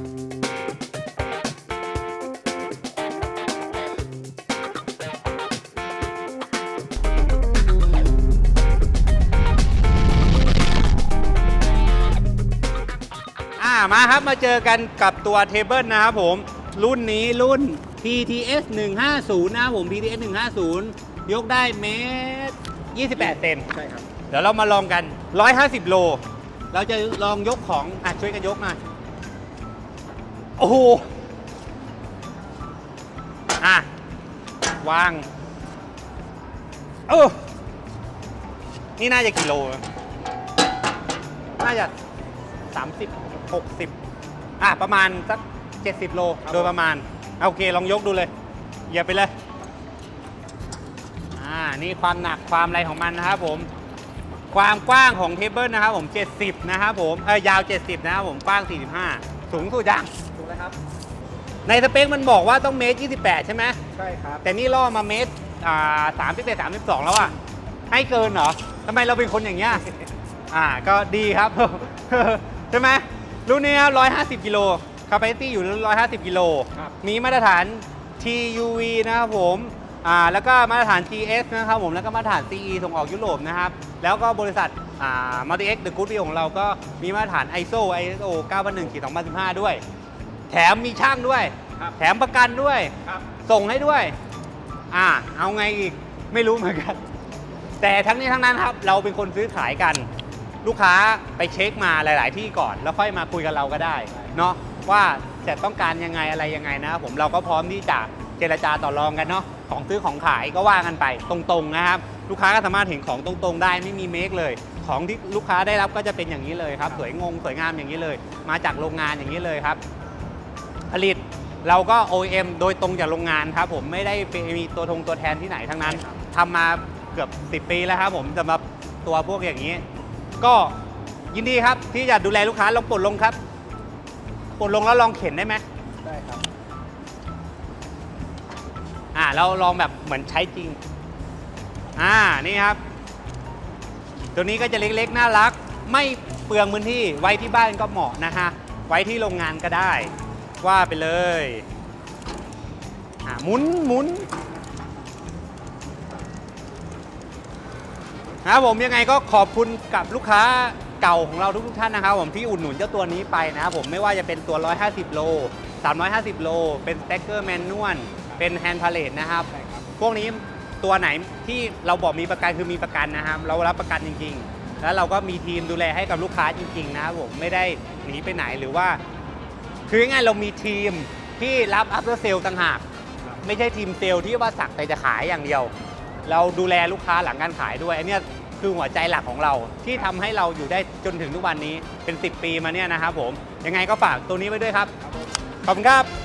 อ่ามาครับมาเจอกันกับตัวเทเบิลนะครับผม รุ่นนี้รุ่น PTS 150นะครับผม PTS 150 ยกได้เมตร 28 เซนใช่ครับ เดี๋ยวเรามาลองกัน 150 โล เราจะลองยกของอะช่วยกันยกหน่อย โอ้โห อะ วาง เออ นี่น่าจะกี่โล น่าจะ 30 60 อะ ประมาณสัก 70 โลครับโดยประมาณอะโอเค ลองยกดูเลย เหยียบไปเลย อ่า นี่ความหนักความอะไรของมันนะครับผม ความกว้างของเทเบิลนะครับผม 70 นะครับผมเออยาว 70 นะครับผมกว้าง 45 สูงสุดยังถูกแล้วครับ ในสเปคมันบอกว่าต้องเมตร 28 ใช่ไหมใช่ครับ แต่นี่ล่อมาเมตรอ่า31 32แล้วอะให้เกินเหรอทำไมเราเป็นคนอย่างเงี้ยอ่าก็ดีครับ ใช่ไหมรุ่นนี้ครับ150กิโล capacity อยู่150กิโลครับมีมีมาตรฐาน TUV นะครับผม อ่าแล้วก็มาตรฐาน GS นะครับผมแล้วก็มาตรฐาน CE ส่งออกยุโรปนะครับแล้วก็บริษัทอ่า Multi X The Good View ของเราก็มีมาตรฐาน ISO ISO 9001 2015 ด้วย แถมมีช่างด้วย ครับแถมประกันด้วย ครับ ส่งให้ด้วย อ่า เอาไงอีก ไม่รู้เหมือนกัน แต่ทั้งนี้ทั้งนั้นครับ เราเป็นคนซื้อขายกัน ลูกค้าไปเช็คมาหลาย ๆ ที่ก่อน แล้วค่อยมาคุยกับเราก็ได้ เนาะว่าจะต้องการยังไงอะไรยังไงนะครับผมเราก็พร้อมที่จะ เจรจาต่อรองกันเนาะของซื้อของขายก็ว่ากันไปตรงๆนะครับ ลูกค้าก็สามารถเห็นของตรงๆ ได้ไม่มีเมคเลย ของที่ลูกค้าได้รับก็จะเป็นอย่างนี้เลยครับสวยงงสวยงามอย่างนี้เลย มาจากโรงงานอย่างนี้เลยครับ ผลิตเราก็ OEM โดยตรงจากโรงงานครับผมไม่ได้ไปมีตัวทงตัวแทนที่ไหนทั้งนั้นทำมาเกือบ 10 ปีแล้วครับผมสำหรับตัวพวกอย่างนี้ ก็ยินดีครับที่จะดูแลลูกค้าลองปลดลงครับปลดลงแล้วลองเข็นได้ไหมได้ครับ อ่าเราลองแบบเหมือนใช้จริง อ่านี่ครับ ตัวนี้ก็จะเล็กๆ น่ารัก ไม่เปลืองพื้นที่ไว้ที่บ้านก็เหมาะนะฮะ ไว้ที่โรงงานก็ได้ ว่าไปเลยอ่าหมุนหมุนนะครับผมยังไงก็ขอบคุณกับลูกค้าเก่าของเราทุกๆท่านนะครับผมที่อุดหนุนเจ้าตัวนี้ไปนะครับผมไม่ว่าจะเป็นตัว 150 โล 350 โล เป็นสเต็กเกอร์แมนนวล เป็นแฮนด์พาเลตนะครับใช่ครับ พวกนี้ตัวไหนที่เราบอกมีประกันคือมีประกันนะครับ เรารับประกันจริง ๆ แล้วเราก็มีทีมดูแลให้กับลูกค้าจริง ๆ นะครับผมไม่ได้หนีไปไหนหรือว่า คือง่ายๆเรามีทีมที่รับ after sale ต่างหากครับไม่ใช่ทีมเซลล์ที่ว่าสักแต่จะขายอย่างเดียว เราดูแลลูกค้าหลังการขายด้วยอันเนี้ยคือหัวใจหลักของเราที่ทำให้เราอยู่ได้จนถึงทุกวันนี้เป็น 10 ปีมาเนี่ยนะครับผมยังไงก็ฝากตัวนี้ไว้ด้วยครับครับผมขอบคุณครับ